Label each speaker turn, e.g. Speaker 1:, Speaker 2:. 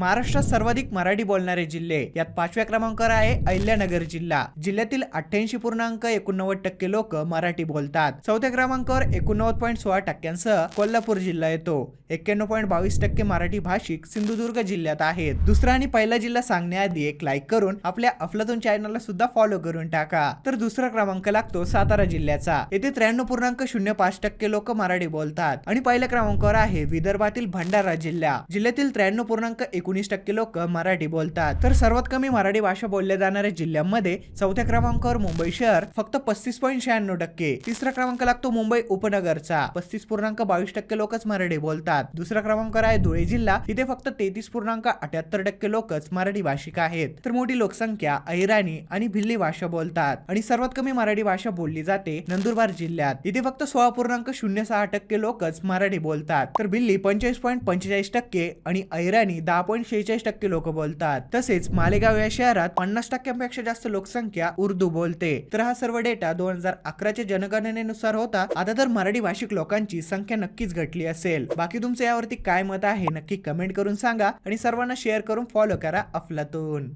Speaker 1: महाराष्ट्रात सर्वाधिक मराठी बोलणारे जिल्हे यात पाचव्या क्रमांकावर आहे अहिल्यानगर जिल्हा. जिल्ह्यातील अठ्ठ्याऐंशी पूर्णांक एकोणनव्वद टक्के लोक मराठी बोलतात. चौथ्या क्रमांकावर एकोणनव्वद पॉईंट सोळा टक्क्यांसह कोल्हापूर जिल्हा येतो. एक्क्याण्णव पॉईंट बावीस टक्के मराठी भाषिक सिंधुदुर्ग जिल्ह्यात आहेत. दुसरा आणि पहिला जिल्हा सांगण्याआधी एक लाईक करून आपल्या अफलातून चॅनलला सुद्धा फॉलो करून टाका. तर दुसरा क्रमांक लागतो सातारा जिल्ह्याचा. येथे त्र्याण्णव पूर्णांक शून्य पाच टक्के लोक मराठी बोलतात. आणि पहिल्या क्रमांकावर आहे विदर्भातील भंडारा जिल्हा. जिल्ह्यातील त्र्याण्णव पूर्णांक एकोणीस टक्के लोक मराठी बोलतात. तर सर्वात कमी मराठी भाषा बोलल्या जाणाऱ्या जिल्ह्यांमध्ये चौथ्या क्रमांकावर मुंबई शहर फक्त पस्तीस पॉईंट शहाण्णव टक्के. तिसरा क्रमांक लागतो मुंबई उपनगरचा. पस्तीस पूर्णांक बावीस टक्के लोकच मराठी बोलतात. दुसरा क्रमांकावर आहे धुळे जिल्हा इथे फक्त तेहतीस पूर्णांक अठ्याहत्तर टक्के लोकच मराठी भाषिक आहेत. तर मोठी लोकसंख्या अहिराणी आणि भिल्ली भाषा बोलतात. आणि सर्वात कमी मराठी भाषा बोलली जाते नंदुरबार जिल्ह्यात. इथे फक्त सोळा पूर्णांक शून्य सहा टक्के लोकच मराठी बोलतात. तर भिल्ली पंचेचाळीस पॉईंट पंचेचाळीस टक्के आणि अहिराणी दहा पॉईंट पॉईंट शेहेचाळीस टक्के लोक बोलतात. तसेच मालेगाव या शहरात पन्नास टक्क्यांपेक्षा जास्त लोकसंख्या उर्दू बोलते. तर हा सर्व डेटा दोन हजार अकराच्या जनगणनेनुसार होता. आता तर मराठी भाषिक लोकांची संख्या नक्कीच घटली असेल. बाकी तुमचं यावरती काय मत आहे नक्की कमेंट करून सांगा आणि सर्वांना शेअर करून फॉलो करा अफलातून.